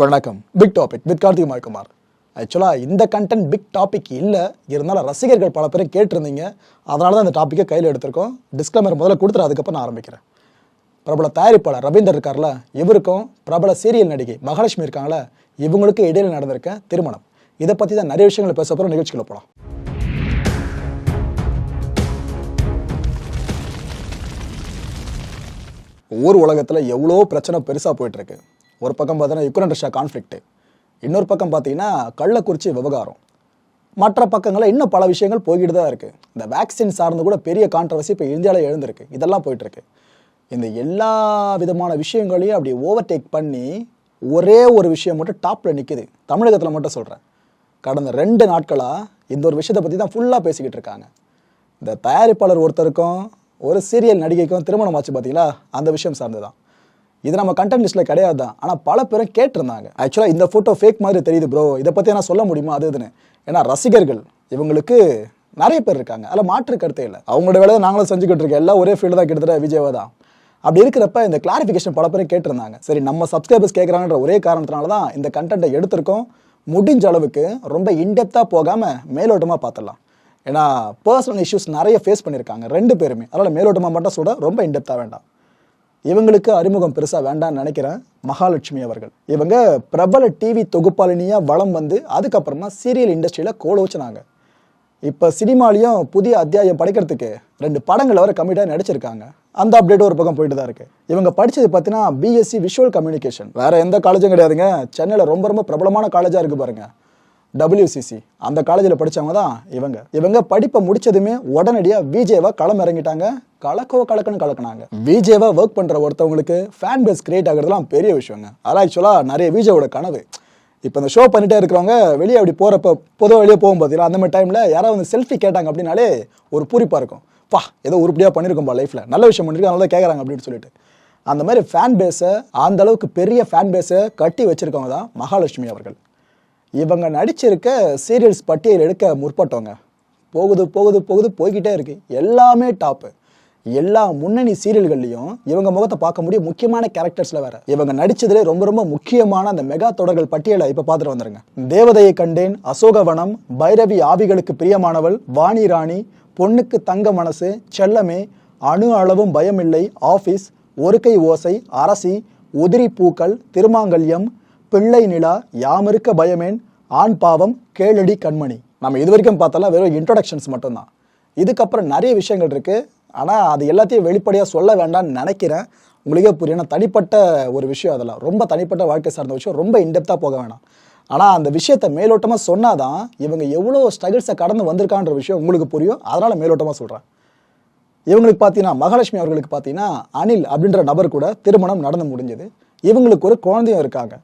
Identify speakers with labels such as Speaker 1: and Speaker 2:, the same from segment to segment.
Speaker 1: வணக்கம். Big topic with Karthik Maikumar ஆக்சுவலாக இந்த கண்டென்ட் பிக் டாபிக் இல்லை. இருந்தாலும் ரசிகர்கள் பல பேரும் கேட்டிருந்தீங்க. அதனால தான் இந்த டாப்பிக்கை கையில் எடுத்திருக்கோம். டிஸ்க்ளைமர் முதல்ல கொடுத்துட்டு அதுக்கப்புறம் நான் ஆரம்பிக்கிறேன். பிரபல தயாரிப்பாளர் ரவீந்தர் இருக்கார்ல இவருக்கும் பிரபல சீரியல் நடிகை மகாலட்சுமி இருக்காங்களே இவங்களுக்கு இடையில் நடந்திருக்க திருமணம். இதை பற்றி தான் நிறைய விஷயங்களை பேச போகிறோம் நிகழ்ச்சிகளை போகலாம் ஊர் உலகத்தில் எவ்வளோ பிரச்சனை பெருசாக போயிட்டுருக்கு ஒரு பக்கம் பார்த்தீங்கன்னா யுக்ரைன் ரஷ்யா கான்ஃப்ளிக்ட்டு இன்னொரு பக்கம் பார்த்தீங்கன்னா கள்ளக்குறிச்சி விவகாரம். மற்ற பக்கங்களில் இன்னும் பல விஷயங்கள் போய்கிட்டு தான் இருக்குது இந்த வேக்சின் சார்ந்து கூட பெரிய கான்ட்ரவர்சி இப்போ இந்தியாவில் எழுந்திருக்கு. இதெல்லாம் போயிட்டுருக்கு இந்த எல்லா விதமான விஷயங்களையும் அப்படி ஓவர்டேக் பண்ணி ஒரே ஒரு விஷயம் மட்டும் டாப்பில் நிற்குது தமிழகத்தில் மட்டும் சொல்கிறேன் கடந்த ரெண்டு நாட்களாக இந்த ஒரு விஷயத்தை பற்றி தான் ஃபுல்லாக பேசிக்கிட்டு இருக்காங்க. இந்த தயாரிப்பாளர் ஒருத்தருக்கும் ஒரு சீரியல் நடிகைக்கும் திருமணம் ஆச்சு பார்த்தீங்களா? அந்த விஷயம் சார்ந்து தான் இது நம்ம கண்டென்ட் லிஸ்ட்டில் கிடையாது தான் ஆனால் பல பேரும் கேட்டிருந்தாங்க. ஆக்சுவலாக இந்த ஃபோட்டோ ஃபேக் மாதிரி தெரியுது ப்ரோ இதை பற்றி நான் சொல்ல முடியுமா? அது இதுன்னு. ஏன்னா ரசிகர்கள் இவங்களுக்கு நிறைய பேர் இருக்காங்க. அதில் மாற்று கருத்தே இல்லை. அவங்களோட வேலை நாங்களும் செஞ்சுக்கிட்டு இருக்கோம். எல்லாம் ஒரே ஃபீல்டு தான் கிட்டத்தட்ட விஜயவா தான் அப்படி இருக்கிறப்ப இந்த கிளாரிஃபிகேஷன் பல பேரும் கேட்டிருந்தாங்க. சரி நம்ம சப்ஸ்கிரைபர்ஸ் கேட்குறாங்கன்ற ஒரே காரணத்தினால தான் இந்த கண்டென்ட்டை எடுத்திருக்கோம். முடிஞ்ச அளவுக்கு ரொம்ப இன்டெப்த்தாக போகாமல் மேலோட்டமாக பார்த்துடலாம். ஏன்னா பர்சனல் இஷ்யூஸ் நிறைய ஃபேஸ் பண்ணியிருக்காங்க. ரெண்டு பேருமே. அதனால் மேலோட்டமாக மட்டும் சொல்ல ரொம்ப இன்டெப்த்தாக வேண்டாம். இவங்களுக்கு அறிமுகம் பெருசாக வேண்டாம்னு நினைக்கிறேன். மகாலட்சுமி அவர்கள். இவங்க பிரபல டிவி தொகுப்பாளினியாக வளம் வந்து அதுக்கப்புறமா சீரியல் இண்டஸ்ட்ரியில் கோலோச்சினாங்க. இப்போ சினிமாலையும் புதிய அத்தியாயம் படைக்கிறதுக்கு ரெண்டு படங்கள் வர கம்மிட்டாக நடிச்சிருக்காங்க. அந்த அப்டேட் ஒரு பக்கம் போயிட்டு தான் இருக்கு. இவங்க படித்தது பார்த்தீங்கன்னா பிஎஸ்சி விஷுவல் கம்யூனிகேஷன் வேற எந்த காலேஜும் கிடையாதுங்க. சென்னையில் ரொம்ப ரொம்ப பிரபலமான காலேஜாக இருக்கு பாருங்கள் டபிள்யூசிசி அந்த காலேஜில் படிச்சவங்க தான் இவங்க. இவங்க படிப்பை முடிச்சதுமே உடனடியாக விஜேவா களம் இறங்கிட்டாங்க கலக்கோ கலக்குன்னு கலக்குனாங்க. விஜேவா ஒர்க் பண்ணுற ஒருத்தவங்களுக்கு ஃபேன் பேஸ் கிரியேட் ஆகுறதுலாம் பெரிய விஷயங்க. அதான் ஆக்சுவலாக நிறைய விஜயோட கனவு. இப்போ இந்த ஷோ பண்ணிட்டே இருக்கிறவங்க வெளியே அப்படி போகிறப்ப பொதுவாக வெளியே போகும் பார்த்தீங்களா அந்த மாதிரி டைமில் யாராவது வந்து செல்ஃபி கேட்டாங்க அப்படின்னாலே ஒரு பூரிப்பாக இருக்கும். பா ஏதோ உருப்படியாக பண்ணியிருக்கோம்பா லைஃப்பில் நல்ல விஷயம் பண்ணியிருக்கோம் அதனால கேட்குறாங்க அப்படின்னு சொல்லிட்டு. அந்த மாதிரி ஃபேன் பேஸை அந்த அளவுக்கு பெரிய ஃபேன் பேஸை கட்டி வச்சிருக்கவங்க தான் மகாலட்சுமி அவர்கள். இவங்க நடிச்சிருக்க சீரியல்ஸ் பட்டியல் எடுக்க முற்பட்டவங்க போகுது போகுது போகுது போய்கிட்டே இருக்கு. எல்லாமே டாப்பு எல்லா முன்னணி சீரியல்கள்லையும் இவங்க முகத்தை பார்க்க முடியும் முக்கியமான கேரக்டர்ஸில் வேற. இவங்க நடிச்சதுல ரொம்ப ரொம்ப முக்கியமான அந்த மெகா தொடர்கள் பட்டியலை இப்போ பார்த்துட்டு வந்துருங்க. தேவதையை கண்டேன் அசோகவனம் பைரவி ஆவிகளுக்கு பிரியமானவள் வாணி ராணி பொண்ணுக்கு தங்க மனசு செல்லமே அணு அளவும் பயமில்லை ஆஃபீஸ் ஒரு கை ஓசை அரசி உதிரி பூக்கள் திருமாங்கல்யம் பிள்ளை நிலா யாமிருக்க பயமேன் ஆண் பாவம் கேளடி கண்மணி. நம்ம இது வரைக்கும் பார்த்தாலும் வெறும் இன்ட்ரோடக்ஷன்ஸ் மட்டும்தான். இதுக்கப்புறம் நிறைய விஷயங்கள் இருக்குது ஆனால் அது எல்லாத்தையும் வெளிப்படையாக சொல்ல வேண்டாம்னு நினைக்கிறேன். உங்களுக்கே புரியும். ஏன்னா தனிப்பட்ட ஒரு விஷயம் அதெல்லாம். ரொம்ப தனிப்பட்ட வாழ்க்கை சார்ந்த விஷயம். ரொம்ப இன்டெப்த்தாக போக வேணாம். ஆனால் அந்த விஷயத்தை மேலோட்டமாக சொன்னால் தான் இவங்க எவ்வளோ ஸ்ட்ரகிள்ஸை கடந்து வந்திருக்கான்ற விஷயம் உங்களுக்கு புரியும். அதனால் மேலோட்டமாக சொல்கிறேன் இவங்களுக்கு பார்த்தீங்கன்னா மகாலட்சுமி அவர்களுக்கு பார்த்தீங்கன்னா அனில் அப்படின்ற நபர் கூட திருமணம் நடந்து முடிஞ்சது. இவங்களுக்கு ஒரு குழந்தையும் இருக்காங்க.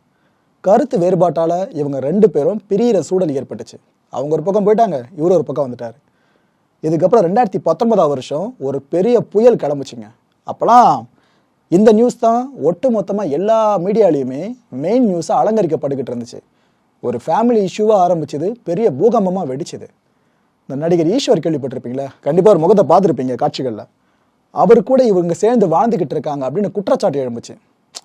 Speaker 1: கருத்து வேறுபாட்டால் இவங்க ரெண்டு பேரும் பிரியிற சூழல் ஏற்பட்டுச்சு. அவங்க ஒரு பக்கம் போயிட்டாங்க இவர் ஒரு பக்கம் வந்துட்டார். இதுக்கப்புறம் ரெண்டாயிரத்தி பத்தொன்பதாம் வருஷம் ஒரு பெரிய புயல் கிளம்புச்சுங்க. அப்போலாம் இந்த நியூஸ் தான் ஒட்டு மொத்தமாக எல்லா மீடியாலையுமே மெயின் நியூஸாக அலங்கரிக்கப்பட்டுக்கிட்டு இருந்துச்சு. ஒரு ஃபேமிலி இஷ்யூவாக ஆரம்பிச்சது பெரிய பூகம்பமாக வெடிச்சது. இந்த நடிகர் ஈஸ்வர் கேள்விப்பட்டிருப்பீங்களா? கண்டிப்பாக ஒரு முகத்தை பார்த்துருப்பீங்க காட்சிகளில். அவர் கூட இவங்க சேர்ந்து வாழ்ந்துக்கிட்டு இருக்காங்க அப்படின்னு குற்றச்சாட்டு எழும்புச்சு.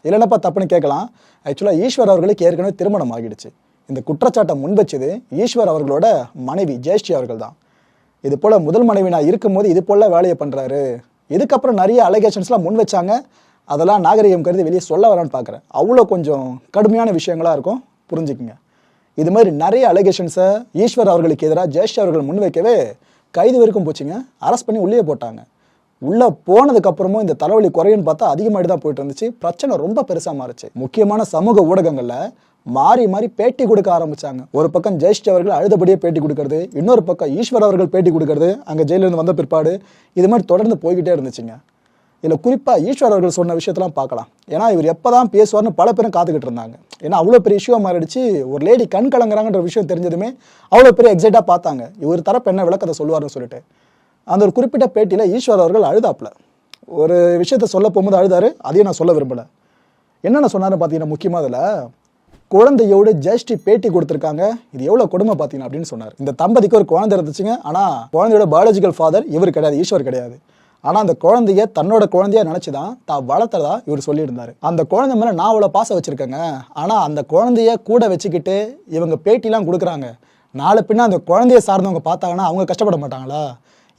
Speaker 1: இல்லைனப்பா தப்புன்னு கேட்கலாம்? ஆக்சுவலாக ஈஸ்வர் அவர்களுக்கு ஏற்கனவே திருமணம் ஆகிடுச்சு. இந்த குற்றச்சாட்டை முன்வச்சது ஈஸ்வர் அவர்களோட மனைவி ஜெயஸ்ரீ அவர்கள் தான் இது போல் முதல் மனைவி நான் இருக்கும்போது இது போல வேலையை பண்ணுறாரு இதுக்கப்புறம் நிறைய அலிகேஷன்ஸ்லாம் முன் வச்சாங்க அதெல்லாம் நாகரிகம் கருதி வெளியே சொல்ல வரலான்னு பார்க்குறேன். அவ்வளோ கொஞ்சம் கடுமையான விஷயங்களாக இருக்கும். புரிஞ்சுக்குங்க. இது மாதிரி நிறைய அலிகேஷன்ஸை ஈஸ்வர் அவர்களுக்கு எதிராக ஜெயஸ்ரீ அவர்கள் முன்வைக்கவே கைது வரைக்கும் போச்சுங்க. அரெஸ்ட் பண்ணி உள்ளே போட்டாங்க. உள்ளே போனதுக்கு அப்புறமும் இந்த தலைவலி குறையுன்னு பார்த்தா அதிகமாகிட்டு தான் போயிட்டு இருந்துச்சு பிரச்சனை ரொம்ப பெருசாக மாறுச்சு. முக்கியமான சமூக ஊடகங்களில் மாறி மாறி பேட்டி கொடுக்க ஆரம்பிச்சாங்க. ஒரு பக்கம் ஜெயஸ்ரீ அவர்கள் அழுதபடியே பேட்டி கொடுக்கறது இன்னொரு பக்கம் ஈஸ்வர் அவர்கள் பேட்டி கொடுக்கறது அங்கே ஜெயிலிருந்து வந்த பிற்பாடு இது மாதிரி தொடர்ந்து போய்கிட்டே இருந்துச்சுங்க. இதில் குறிப்பாக ஈஸ்வர் அவர்கள் சொன்ன விஷயத்தெல்லாம் பார்க்கலாம். ஏன்னா இவர் எப்போ தான் பேசுவார்னு பல பேரும் காத்துக்கிட்டு இருந்தாங்க. ஏன்னா அவ்வளோ பெரிய இஷ்யூவாக மாறிடுச்சு. ஒரு லேடி கண் கலங்குறாங்கன்ற விஷயம் தெரிஞ்சதுமே அவ்வளோ பெரிய எக்ஸைட்டாக பார்த்தாங்க. இவர் தரப்பு என்ன விளக்கத்தை சொல்லுவார்னு சொல்லிட்டு. அந்த ஒரு குறிப்பிட்ட பேட்டியில் ஈஸ்வர் அவர்கள் அழுதாப்புல. ஒரு விஷயத்த சொல்ல போகும்போது அழுதாரு அதையும் நான் சொல்ல விரும்பல. என்னென்ன சொன்னார்னு பார்த்தீங்கன்னா முக்கியமாக அதில் குழந்தையோடு ஜஸ்டி பேட்டி கொடுத்துருக்காங்க இது எவ்வளோ கொடுமை பார்த்தீங்கன்னா அப்படின்னு சொன்னார். இந்த தம்பதிக்கு ஒரு குழந்தை இருந்துச்சுங்க ஆனால் குழந்தையோட பயாலஜிக்கல் ஃபாதர் இவர் கிடையாது ஈஸ்வர் கிடையாது. ஆனால் அந்த குழந்தைய தன்னோட குழந்தையா நினச்சி தான் தான் வளர்த்ததா இவர் சொல்லியிருந்தாரு. அந்த குழந்தை மேலே நான் அவ்வளோ பாசம் வச்சுருக்கேங்க ஆனால் அந்த குழந்தைய கூட வச்சுக்கிட்டு இவங்க பேட்டிலாம் கொடுக்குறாங்க. நாளை பின்ன அந்த குழந்தைய சார்ந்தவங்க பார்த்தாங்கன்னா அவங்க கஷ்டப்பட மாட்டாங்களா?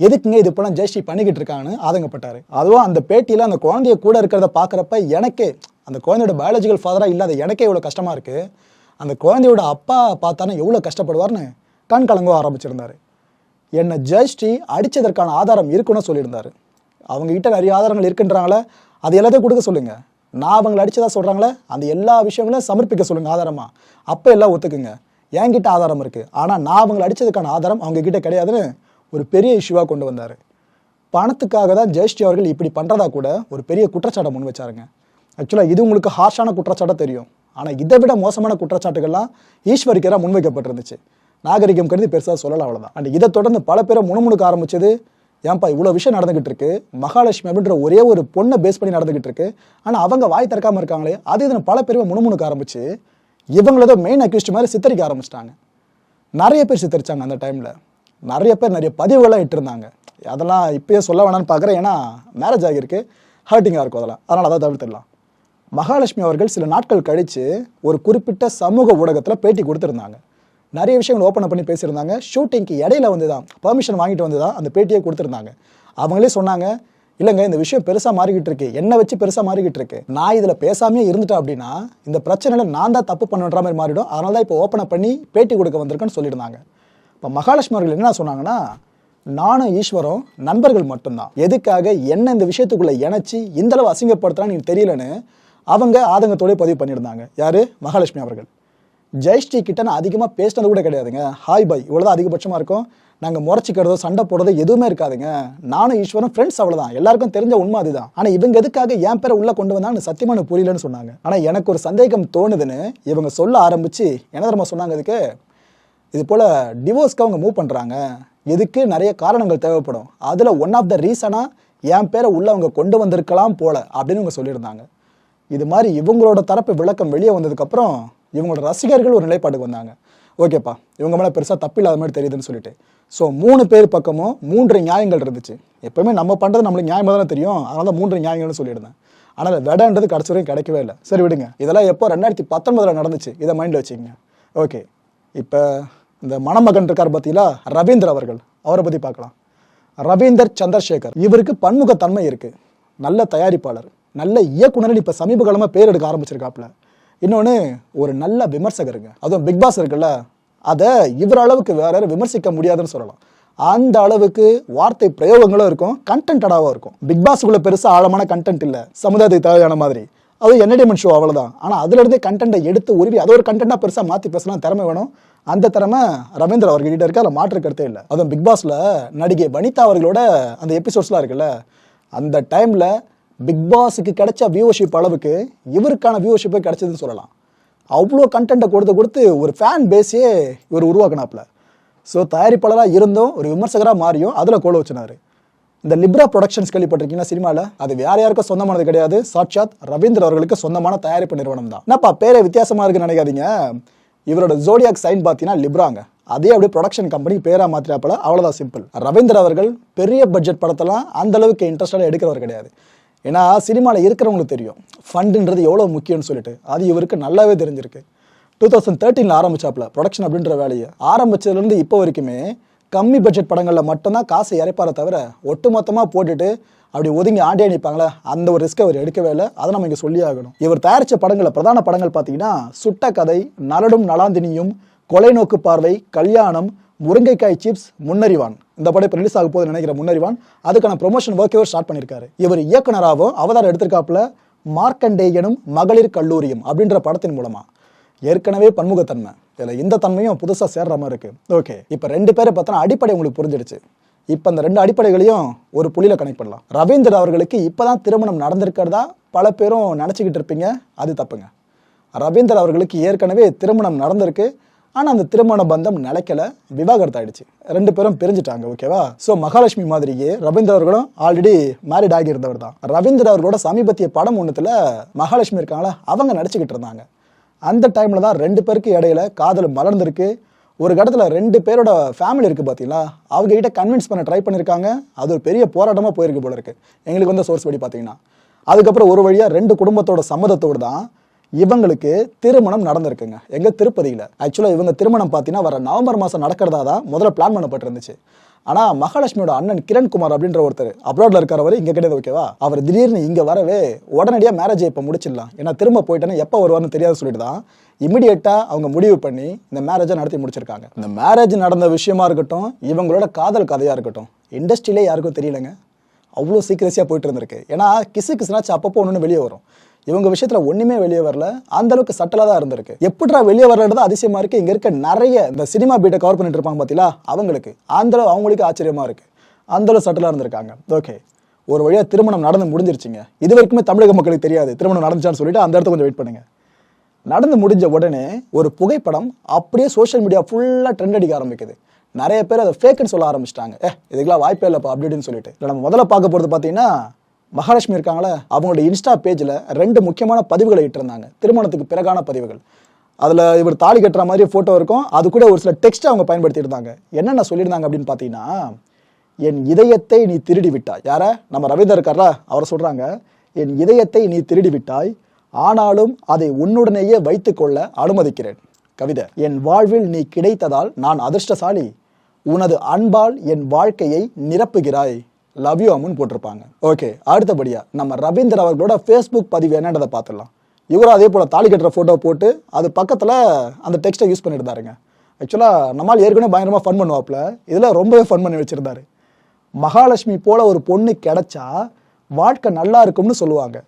Speaker 1: எதுக்குங்க இது இப்பெல்லாம் ஜெயஸ்ரீ பண்ணிக்கிட்டு இருக்காங்கன்னு ஆதங்கப்பட்டார். அதுவும் அந்த பேட்டியில் அந்த குழந்தைய கூட இருக்கிறத பார்க்குறப்ப எனக்கே அந்த குழந்தையோட பயாலஜிக்கல் ஃபாதராக இல்லாத எனக்கே இவ்வளோ கஷ்டமாக இருக்குது அந்த குழந்தையோட அப்பா பார்த்தானே எவ்வளோ கஷ்டப்படுவார்னு கண் கலங்க ஆரம்பிச்சிருந்தாரு. என்னை ஜெயஸ்ரீ அடித்ததற்கான ஆதாரம் இருக்குன்னு சொல்லியிருந்தார். அவங்ககிட்ட நிறைய ஆதாரங்கள் இருக்குன்றாங்களே அது எல்லாத்தையும் கொடுக்க சொல்லுங்கள் நான் அவங்களை அடித்ததாக சொல்கிறாங்களே அந்த எல்லா விஷயங்களையும் சமர்ப்பிக்க சொல்லுங்கள் ஆதாரமாக அப்போ எல்லாம் ஒத்துக்குங்க. என்கிட்ட ஆதாரம் இருக்குது ஆனால் நான் அவங்களை அடித்ததுக்கான ஆதாரம் அவங்கக்கிட்ட கிடையாதுன்னு ஒரு பெரிய இஷ்யூவாக கொண்டு வந்தார். பணத்துக்காக தான் ஜெயஸ்ரீ அவர்கள் இப்படி பண்ணுறதா கூட ஒரு பெரிய குற்றச்சாட்டை முன் வச்சாருங்க. ஆக்சுவலாக இது உங்களுக்கு ஹார்ஷான குற்றச்சாட்டாக தெரியும். ஆனால் இதை விட மோசமான குற்றச்சாட்டுகள்லாம் ஈஸ்வரிக்கராக முன்வைக்கப்பட்டிருந்துச்சு. நாகரிகம் கருதி பெருசாக சொல்லலாம் அவ்வளோதான் அண்ட் இதை தொடர்ந்து பல பேரை முணுமுணுக்க ஆரம்பிச்சது ஏன்பா இவ்வளோ விஷயம் நடந்துகிட்டு இருக்கு? மகாலட்சுமி அப்படின்ற ஒரே ஒரு பொண்ணை பேஸ் பண்ணி நடந்துகிட்டு இருக்கு. ஆனால் அவங்க வாய் திறக்காமல் இருக்காங்களே அது இதுன்னு பல பேருமே முணுமுணுக்க ஆரம்பிச்சு இவங்களதோ மெயின் அக்யூஸ்ட் மாதிரி சித்தரிக்க ஆரம்பிச்சிட்டாங்க. நிறைய பேர் சித்தரிச்சாங்க அந்த டைமில் நிறைய பேர் நிறைய பதிவுகள்லாம் இட்டிருந்தாங்க. அதெல்லாம் இப்பயே சொல்ல வேணாம்னு பார்க்குறேன். ஏன்னா மேரேஜ் ஆகியிருக்கு. ஹர்ட்டிங்காக இருக்கும் அதெல்லாம். அதனால் அதை தவிர்த்துடலாம். மகாலட்சுமி அவர்கள் சில நாட்கள் கழித்து ஒரு குறிப்பிட்ட சமூக ஊடகத்தில் பேட்டி கொடுத்துருந்தாங்க. நிறைய விஷயங்கள் ஓப்பன் பண்ணி பேசியிருந்தாங்க. ஷூட்டிங்க்கு இடையில வந்து தான் பர்மிஷன் வாங்கிட்டு வந்து தான் அந்த பேட்டியை கொடுத்துருந்தாங்க. அவங்களே சொன்னாங்க இல்லைங்க இந்த விஷயம் பெருசாக மாறிக்கிட்டு இருக்கு. என்னை வச்சு பெருசாக மாறிக்கிட்டு இருக்கு. நான் இதில் பேசாமே இருந்துட்டேன் அப்படின்னா இந்த பிரச்சனையில் நான் தான் தப்பு பண்ணுற மாதிரி மாறிடும். அதனால தான் இப்போ ஓப்பன் பண்ணி பேட்டி கொடுக்க வந்திருக்கேன்னு சொல்லியிருந்தாங்க. இப்போ மகாலட்சுமி அவர்கள் என்ன சொன்னாங்கன்னா நானும் ஈஸ்வரம் நண்பர்கள் மட்டும்தான். எதுக்காக என்ன இந்த விஷயத்துக்குள்ளே இணைச்சி இந்தளவு அசிங்கப்படுத்துறான்னு எனக்கு தெரியலன்னு அவங்க ஆதங்கத்தோடய பதிவு பண்ணியிருந்தாங்க. யாரு? மகாலட்சுமி அவர்கள். ஜெயஸ்ரீ கிட்ட நான் அதிகமாக பேசினது கூட கிடையாதுங்க. ஹாய் பாய் இவ்வளோதான் அதிகபட்சமாக இருக்கும். நாங்கள் முறைச்சிக்கிறதோ சண்டை போடுறதோ எதுவுமே இருக்காதுங்க. நானும் ஈஸ்வரம் ஃப்ரெண்ட்ஸ் அவ்வளோதான் எல்லாருக்கும் தெரிஞ்ச உண்மை அதுதான். ஆனால் இவங்க எதுக்காக என் பேரை உள்ளே கொண்டு வந்தான்னு சத்தியமா புரியலன்னு சொன்னாங்க. ஆனால் எனக்கு ஒரு சந்தேகம் தோணுதுன்னு இவங்க சொல்ல ஆரம்பித்து என்ன தெரியுமா சொன்னாங்க அதுக்கு இது போல் டிவோர்ஸ்க்கு அவங்க மூவ் பண்ணுறாங்க இதுக்கு நிறைய காரணங்கள் தேவைப்படும். அதில் ஒன் ஆஃப் த ரீசனாக என் பேரை உள்ள அவங்க கொண்டு வந்திருக்கலாம் போல அப்படின்னு இவங்க சொல்லியிருந்தாங்க. இது மாதிரி இவங்களோட தரப்பு விளக்கம் வெளியே வந்ததுக்கப்புறம் இவங்களோட ரசிகர்கள் ஒரு நிலைப்பாட்டுக்கு வந்தாங்க. ஓகேப்பா இவங்க மேலே பெருசாக தப்பில்லாத மாதிரி தெரியுதுன்னு சொல்லிட்டு. ஸோ மூணு பேர் பக்கமும் மூன்று நியாயங்கள் இருந்துச்சு. எப்பவுமே நம்ம பண்ணுறது நம்மளுக்கு நியாயமாக தானே தெரியும். அதனால தான் மூன்று நியாயங்கள்னு சொல்லியிருந்தேன். ஆனால் விடன்றது கடைசி வரைக்கும் கிடைக்கவே இல்லை. சரி விடுங்க. இதெல்லாம் எப்போ? ரெண்டாயிரத்தி பத்தொன்பதில் நடந்துச்சு. இதை மைண்டில் வச்சுக்கோங்க. ஓகே இப்போ இந்த மணமகன் இருக்கார் பார்த்தீங்களா? ரவீந்தர் அவர்கள். அவரை பற்றி பார்க்கலாம். ரவீந்தர் சந்திரசேகர். இவருக்கு பன்முகத்தன்மை இருக்குது நல்ல தயாரிப்பாளர். நல்ல இயக்குனர் இப்போ சமீப காலமாக பேர் எடுக்க ஆரம்பிச்சிருக்காப்புல. இன்னொன்று ஒரு நல்ல விமர்சகருங்க. அதுவும் பிக் பாஸ் இருக்குல்ல அதை இவர் அளவுக்கு வேற யாரும் விமர்சிக்க முடியாதுன்னு சொல்லலாம். அந்த அளவுக்கு வார்த்தை பிரயோகங்களும் இருக்கும் கண்டென்டடாகவும் இருக்கும். பிக்பாஸுக்குள்ளே பெருசாக ஆழமான கண்டென்ட் இல்லை. சமுதாயத்துக்கு தேவையான மாதிரி. அது என்டர்டைன்மெண்ட் ஷோ அவ்வளோதான் ஆனால் அதிலிருந்தே கண்டென்ட்டை எடுத்து உருவி அதை ஒரு கண்டென்ட்டாக பெருசாக மாற்றி பேசலாம் திறமை வேணும். அந்த திறமை ரவீந்திர அவர்கிட்ட இருக்கு அதில் மாற்று கருத்தே இல்லை. அதுவும் பிக் பாஸில் நடிகை வனிதா அவர்களோட அந்த எபிசோட்ஸ்லாம் இருக்குல்ல அந்த டைமில் பிக் பாஸுக்கு கிடைச்ச வியூவர்ஷிப் அளவுக்கு இவருக்கான வியூவர்ஷிப்பே கிடைச்சதுன்னு சொல்லலாம். அவ்வளோ கண்டென்ட்டை கொடுத்து கொடுத்து ஒரு ஃபேன் பேஸே இவர் உருவாக்கினாப்புல. ஸோ தயாரிப்பாளராக இருந்தும் ஒரு விமர்சகராக மாறியும் அதில் கோல வச்சினாரு. இந்த லிப்ரா ப்ரொடக்ஷன்ஸ் கேள்விப்பட்டிருக்கீங்கன்னா சினிமாவில் அது வேற யாருக்கும் சொந்தமானது கிடையாது. சாட்சாத் ரவீந்திர அவர்களுக்கு சொந்தமான தயாரிப்பு நிறுவனம் தான் என்னப்பா பேரே வித்தியாசமாக இருக்குன்னு நினைக்காதீங்க. இவரோட ஜோடியாக் சைன் பார்த்தீங்கன்னா லிப்ராங்க அதே அப்படியே ப்ரொடக்ஷன் கம்பெனி பேரா மாத்திராப்பல. அவ்வளோதான் சிம்பிள் ரவீந்திர அவர்கள் பெரிய பட்ஜெட் படத்தெல்லாம் அந்த அளவுக்கு இன்ட்ரெஸ்டாக எடுக்கிறவர் கிடையாது. ஏன்னா சினிமாவில் இருக்கிறவங்களுக்கு தெரியும். ஃபண்டுன்றது எவ்வளோ முக்கியம்னு சொல்லிட்டு. அது இவருக்கு நல்லாவே தெரிஞ்சிருக்கு. டூ தௌசண்ட் தேர்ட்டீனில் ஆரம்பிச்சாப்ல. ப்ரொடக்ஷன் அப்படின்ற வேலையை ஆரம்பிச்சதுலேருந்து இப்போ வரைக்குமே கம்மி பட்ஜெட் படங்களில் மட்டும்தான் காசை இறைப்பார தவிர ஒட்டுமொத்தமாக போட்டுட்டு அப்படி ஒதுங்கி ஆண்டே நிற்பாங்களே அந்த ஒரு ரிஸ்க் அவர் எடுக்கவே இல்லை. அதை நம்ம இங்கே சொல்லி ஆகணும். இவர் தயாரித்த படங்களில் பிரதான படங்கள் பார்த்தீங்கன்னா சுட்ட கதை நலடும் நலாந்தினியும் கொலை நோக்கு பார்வை கல்யாணம் முருங்கைக்காய் சிப்ஸ் முன்னறிவான். இந்த படம் இப்போ ரிலீஸ் ஆக போகுதுன்னு நினைக்கிற முன்னறிவான். அதுக்கான ப்ரொமோஷன் ஒர்க்கே ஸ்டார்ட் பண்ணியிருக்காரு. இவர் இயக்குனராகவும் அவதாரம் எடுத்திருக்காப்புல மார்க்கண்டேயனும் மகளிர் கல்லூரியும் அப்படின்ற படத்தின் மூலமாக ஏற்கனவே பன்முகத்தன்மை. இதில் இந்த தன்மையும் புதுசாக சேர்ற மாதிரி இருக்கு. ஓகே இப்போ ரெண்டு பேரை பார்த்தோன்னா அடிப்படை உங்களுக்கு புரிஞ்சிடுச்சு. இப்போ அந்த ரெண்டு அடிப்படைகளையும் ஒரு புள்ளியில் கனெக்ட் பண்ணலாம். ரவீந்தர் அவர்களுக்கு இப்போ தான் திருமணம் நடந்திருக்கிறதா? பல பேரும் நினச்சிக்கிட்டு இருப்பீங்க. அது தப்புங்க. ரவீந்தர் அவர்களுக்கு ஏற்கனவே திருமணம் நடந்திருக்கு. ஆனால் அந்த திருமண பந்தம் நிலைக்கல. விவாகரத்து ஆயிடுச்சு. ரெண்டு பேரும் பிரிஞ்சுட்டாங்க ஓகேவா ஸோ மகாலட்சுமி மாதிரியே ரவீந்தர் அவர்களும் ஆல்ரெடி மேரிட் ஆகியிருந்தவர் தான். ரவீந்தர் அவர்களோட சமீபத்திய படம் ஒன்றுத்தில் மகாலட்சுமி இருக்காங்களா? அவங்க நடிச்சுக்கிட்டு இருந்தாங்க. அந்த டைமில் தான் ரெண்டு பேருக்கு இடையில காதல் மலர்ந்திருக்கு. ஒரு இடத்துல ரெண்டு பேரோட ஃபேமிலி இருக்குது பார்த்தீங்களா அவங்ககிட்ட கன்வின்ஸ் பண்ண ட்ரை பண்ணியிருக்காங்க அது ஒரு பெரிய போராட்டமாக போயிருக்கு போல இருக்கு. எங்களுக்கு வந்து சோர்ஸ் படி பார்த்தீங்கன்னா அதுக்கப்புறம் ஒரு வழியாக ரெண்டு குடும்பத்தோட சம்மதத்தோடு தான் இவங்களுக்கு திருமணம் நடந்திருக்குங்க. எங்கள் திருப்பதியில். ஆக்சுவலாக இவங்க திருமணம் பார்த்தீங்கன்னா வர நவம்பர் மாதம் நடக்கிறதா தான் முதல்ல பிளான் பண்ணப்பட்டிருந்துச்சு. ஆனால் மகாலட்சுமியோட அண்ணன் கிரண்குமார் அப்படின்ற ஒருத்தர் அப்ராட்ல இருக்கிறவர் இங்கே கிடையாது ஓகேவா அவர் திடீர்னு இங்கே வரவே உடனடியாக மேரேஜை இப்போ முடிச்சிடலாம். ஏன்னா திரும்ப போயிட்டேன்னா எப்போ வருவார்னு தெரியாது சொல்லிட்டு தான் இமிடியேட்டாக அவங்க முடிவு பண்ணி இந்த மேரேஜை நடத்தி முடிச்சிருக்காங்க. இந்த மேரேஜ் நடந்த விஷயமா இருக்கட்டும் இவங்களோட காதல் கதையாக இருக்கட்டும் இண்டஸ்ட்ரியிலே யாருக்கும் தெரியலங்க. அவ்வளோ சீக்கிரசியாக போயிட்டு இருந்திருக்கு. ஏன்னா கிசு கிசுனாச்சு அப்பப்போ ஒன்று வெளியே வரும். இவங்க விஷயத்துல ஒண்ணுமே வெளியே வரல. அந்த அளவுக்கு சட்டலா தான் இருந்திருக்கு. எப்படிடா வெளியே வரலன்றது அதிசயமா இருக்கு. இங்க இருக்க நிறைய இந்த சினிமா பீட்டை கவர் பண்ணிட்டு இருப்பாங்க பாத்தீங்களா? அவங்களுக்கு. அந்த அளவு அவங்களுக்கு ஆச்சரியமா இருக்கு. அந்த அளவு சட்டலா இருந்திருக்காங்க. ஓகே ஒரு வழியா திருமணம் நடந்து முடிஞ்சிருச்சுங்க. இது வரைக்குமே தமிழக மக்களுக்கு தெரியாது. திருமணம் நடந்துச்சான்னு சொல்லிட்டு அந்த இடத்த கொஞ்சம் வெயிட் பண்ணுங்க. நடந்து முடிஞ்ச உடனே ஒரு புகைப்படம் அப்படியே சோஷியல் மீடியா ஃபுல்லாக ட்ரெண்ட் அடிக்க ஆரம்பிக்குது. நிறைய பேர் அதை ஃபேக்குன்னு சொல்ல ஆரம்பிச்சிட்டாங்க. ஏ இதுக்கெல்லாம் வாய்ப்பே இல்லைப்பா அப்படி இப்படின்னு சொல்லிட்டு நம்ம முதல்ல பார்க்க போகிறது பார்த்தீங்கன்னா மகாலட்சுமி இருக்காங்களே அவங்களோட இன்ஸ்டா பேஜில் ரெண்டு முக்கியமான பதிவுகளை இட்டிருந்தாங்க. திருமணத்துக்கு பிறகான பதிவுகள். அதில் இவர் தாலி கட்டுற மாதிரி ஃபோட்டோ இருக்கும். அது கூட ஒரு சில டெக்ஸ்ட் அவங்க பயன்படுத்தியிருந்தாங்க என்னென்ன சொல்லியிருந்தாங்க அப்படின்னு பார்த்தீங்கன்னா என் இதயத்தை நீ திருடி விட்டாய். யார? நம்ம ரவீந்தர் இருக்கார்ல அவரை சொல்கிறாங்க என் இதயத்தை நீ திருடி விட்டாய். ஆனாலும் அதை உன்னுடனேயே வைத்துக்கொள்ள அனுமதிக்கிறேன். கவிதை. என் வாழ்வில் நீ கிடைத்ததால் நான் அதிர்ஷ்டசாலி. உனது அன்பால் என் வாழ்க்கையை நிரப்புகிறாய். லவ் யூ அம்முன்னு போட்டிருப்பாங்க. ஓகே அடுத்தபடியாக நம்ம ரவீந்தர் அவர்களோட ஃபேஸ்புக் பதிவு என்னன்றதை பார்த்துடலாம். இவரும் அதே போல் தாலி கட்டுற ஃபோட்டோ போட்டு அது பக்கத்தில் அந்த டெக்ஸ்ட்டை யூஸ் பண்ணிட்டு இருந்தாருங்க ஆக்சுவலாக நம்மால் ஏற்கனவே பயங்கரமாக ஃபன் பண்ணுவாப்புல. இதில் ரொம்பவே ஃபன் பண்ணி வச்சுருந்தாரு. மகாலட்சுமி போல் ஒரு பொண்ணு கிடைச்சா வாழ்க்கை நல்லா இருக்கும்னு சொல்லுவாங்க.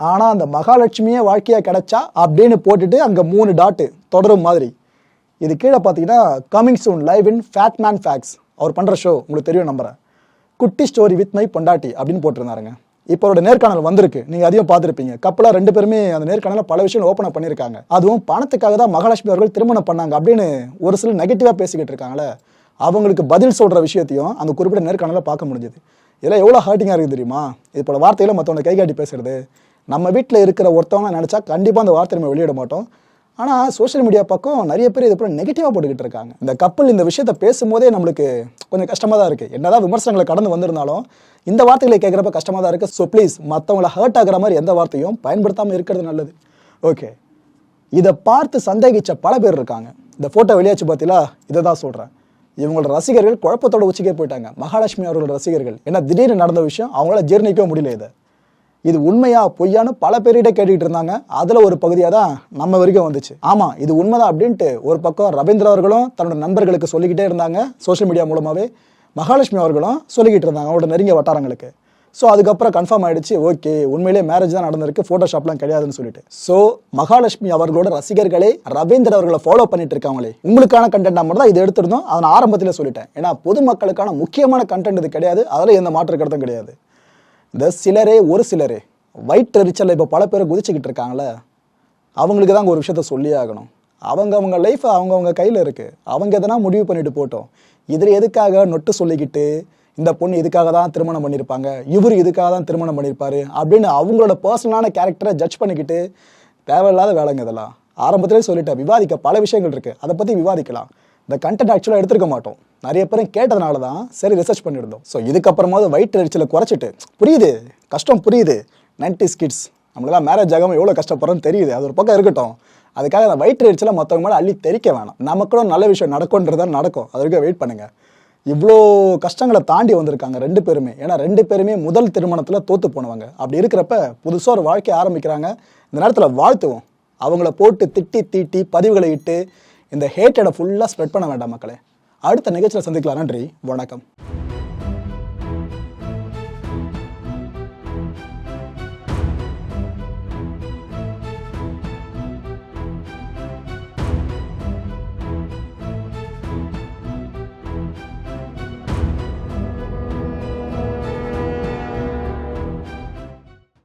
Speaker 1: ஆனால் அந்த மகாலட்சுமியே வாழ்க்கையாக கிடைச்சா அப்படின்னு போட்டுட்டு அங்கே மூணு டாட்டு தொடரும் மாதிரி. இது கீழே பார்த்தீங்கன்னா coming soon live in fat man facts அவர் பண்ணுற ஷோ உங்களுக்கு தெரியும் நம்புறேன். குட்டி ஸ்டோரி வித் மை பொண்டாட்டி அப்படின்னு போட்டிருந்தாருங்க. இப்போ அவரோட நேர்காணல் வந்திருக்கு. நீங்கள் அதையும் பார்த்துருப்பீங்க. கப்பலாக ரெண்டு பேருமே அந்த நேர்காணலில் பல விஷயம் ஓப்பன் பண்ணியிருக்காங்க. அதுவும் பணத்துக்காக தான் மகாலட்சுமி அவர்கள் திருமணம் பண்ணாங்க அப்படின்னு ஒரு சில நெகட்டிவா பேசிக்கிட்டு இருக்காங்களே அவங்களுக்கு பதில் சொல்கிற விஷயத்தையும் அந்த குறிப்பிட்ட நேர்காணல பார்க்க முடிஞ்சது. இதெல்லாம் எவ்வளோ ஹர்ட்டிங்காக இருக்குது தெரியுமா? இது போல வார்த்தையில மற்றவங்க கை காட்டி பேசுறது. நம்ம வீட்டில் இருக்கிற ஒருத்தவங்க நினச்சா கண்டிப்பாக அந்த வார்த்தை நம்ம வெளியிட மாட்டோம். ஆனால் சோஷியல் மீடியா பக்கம் நிறைய பேர் இது போல நெகட்டிவாக போட்டுக்கிட்டு இருக்காங்க. இந்த கப்பல் இந்த விஷயத்த பேசும்போதே நம்மளுக்கு கொஞ்சம் கஷ்டமாக தான் இருக்குது என்னதான் விமர்சனங்களை கடந்து வந்திருந்தாலும் இந்த வார்த்தைகளை கேட்குறப்ப கஷ்டமாக தான் இருக்குது ஸோ ப்ளீஸ் மற்றவங்கள ஹர்ட் ஆகுற மாதிரி எந்த வார்த்தையும் பயன்படுத்தாமல் இருக்கிறது நல்லது. ஓகே இதை பார்த்து சந்தேகிச்ச பல பேர் இருக்காங்க. இந்த ஃபோட்டோ வெளியாச்சு பார்த்தீங்களா இதை தான் சொல்கிறேன் இவங்களோட ரசிகர்கள் குழப்பத்தோட உச்சிக்கே போயிட்டாங்க. மகாலட்சுமி அவர்களோட ரசிகர்கள். ஏன்னா திடீர்னு நடந்த விஷயம் அவங்களால ஜீர்ணிக்கவே முடியல இதை. இது உண்மையா பொய்யான்னு பல பேர்கிட்ட கேட்டுக்கிட்டு இருந்தாங்க. அதுல ஒரு பகுதியாக தான் நம்ம வரைக்கும் வந்துச்சு. ஆமா இது உண்மைதான் அப்படின்ட்டு ஒரு பக்கம் ரவீந்திர அவர்களும் தன்னோட நண்பர்களுக்கு சொல்லிக்கிட்டே இருந்தாங்க. சோஷியல் மீடியா மூலமாவே மகாலட்சுமி அவர்களும் சொல்லிக்கிட்டு இருந்தாங்க அவங்களோட நெருங்கிய வட்டாரங்களுக்கு. ஸோ அதுக்கப்புறம் கன்ஃபார்ம் ஆயிடுச்சு ஓகே உண்மையிலேயே மேரேஜ் தான் நடந்திருக்கு ஃபோட்டோஷாப்லாம் கிடையாதுன்னு சொல்லிட்டு. ஸோ மகாலட்சுமி அவர்களோட ரசிகர்களே ரவீந்தர் அவர்களை ஃபாலோ பண்ணிட்டு இருக்காங்களே உங்களுக்கான கண்டென்ட் மட்டும் தான் இது எடுத்திருந்தோம் அதை நான் ஆரம்பத்தில் சொல்லிட்டேன். ஏன்னா பொதுமக்களுக்கான முக்கியமான கண்டென்ட் இது கிடையாது அதில் எந்த மாற்று கருத்தும் கிடையாது. இந்த சிலரே ஒரு சிலரே வயிற்றெரிச்சல் இப்போ பல பேர் குதிச்சுக்கிட்டு இருக்காங்களே அவங்களுக்கு தான் ஒரு விஷயத்த சொல்லியே ஆகணும். அவங்க அவங்க லைஃப் அவங்கவுங்க கையில் இருக்குது அவங்க எதனா முடிவு பண்ணிட்டு போட்டோம். இதில் எதுக்காக நொட்டு சொல்லிக்கிட்டு இந்த பொண்ணு இதுக்காக தான் திருமணம் பண்ணியிருப்பாங்க இவர் இதுக்காக தான் திருமணம் பண்ணியிருப்பாரு அப்படின்னு அவங்களோட பர்சனலான கேரக்டரை ஜட்ஜ் பண்ணிக்கிட்டு தேவையில்லாத வேலைங்க இதெல்லாம். ஆரம்பத்திலே சொல்லிட்டேன் விவாதிக்க பல விஷயங்கள் இருக்குது அதை பற்றி விவாதிக்கலாம். இந்த கண்டென்ட் ஆக்சுவலாக எடுத்துருக்க மாட்டோம். நிறைய பேரும் கேட்டதுனால தான் சரி ரிசர்ச் பண்ணியிருந்தோம். ஸோ இதுக்கப்புறமாவது வயிற்று எரிச்சலை குறைச்சிட்டு புரியுது? கஷ்டம் புரியுது. நைன்டி கிட்ஸ் நம்மளெல்லாம் மேரேஜ் ஆகாமல் எவ்வளோ கஷ்டப்படுறோன்னு தெரியுது. அது ஒரு பக்கம் இருக்கட்டும். அதுக்காக அந்த வயிற்று எரிச்சலை மற்றவங்க மேலே அள்ளி தெரிக்க வேணாம். நமக்கும் நல்ல விஷயம் நடக்கும்ன்றதா நடக்கும். அது வரைக்கும் வெயிட் பண்ணுங்கள் இவ்வளோ கஷ்டங்களை தாண்டி வந்திருக்காங்க ரெண்டு பேருமே. ஏன்னா ரெண்டு பேருமே முதல் திருமணத்தில் தோற்று போனவங்க. அப்படி இருக்கிறப்ப புதுசாக ஒரு வாழ்க்கையை ஆரம்பிக்கிறாங்க. இந்த நேரத்தில் வாழ்த்துவோம். அவங்கள போட்டு திட்டி தீட்டி பதிவுகளை இட்டு இந்த ஹேட்டடை ஃபுல்லாக ஸ்ப்ரெட் பண்ண வேண்டாம் மக்களே. அடுத்த நிகழ்ச்சியில் சந்திக்கலாம். நன்றி. வணக்கம்.